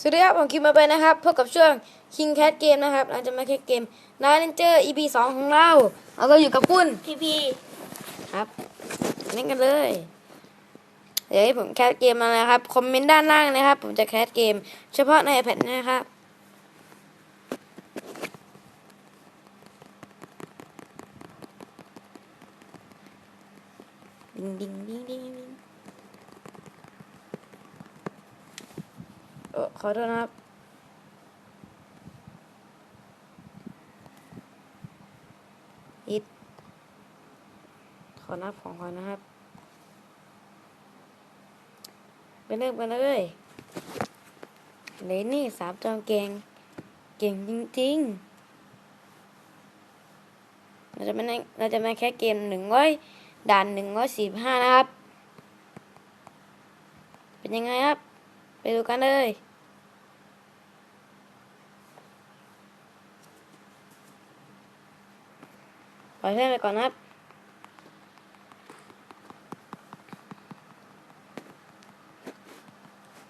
สวัสดีครับ ผมคิมมาไปนะครับ พบกับช่วง King Cat Game นะครับ เราจะมาแคสเกม Night Ranger EP 2 ของเรา เราก็อยู่กับคุณพีพีครับ เล่นกันเลย เดี๋ยวให้ผมแคสเกมมาเลยครับ คอมเมนต์ด้านล่างนะครับ ผมจะแคสเกม เฉพาะใน iPad นะครับ ดิงดิงดิงดิงดิงเออ ขอโทษนะครับอิดขอนับของก่อนนะครับไปเริ่มกันเลยเลนี่สามจอมเก่ง เก่งจริงๆ เราจะมาเราจะมาแค่เกมหนึ่งร้อยด่านหนึ่งร้อยสี่ห้านะครับ เป็นยังไงครับ ไปดูกันเลย ปล่อยเพื่อนไปก่อนนะครับ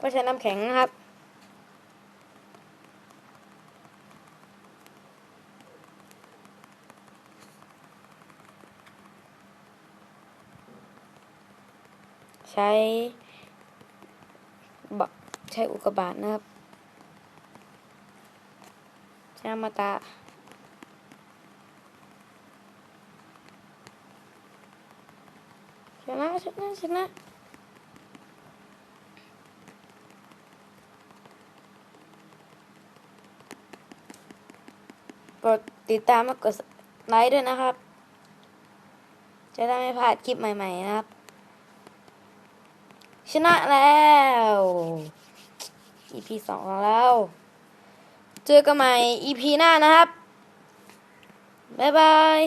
ก็ใช้น้ำแข็งนะครับใช้บะใช้อุกกาบาตนะครับใช้มาตะ นะชนะชนะกดติดตามมากดไลค์ด้วยนะครับ จะได้ไม่พลาดคลิปใหม่ๆนะครับ ชนะแล้ว EP สองของเราเจอกันใหม่ EP หน้านะครับ บ๊ายบาย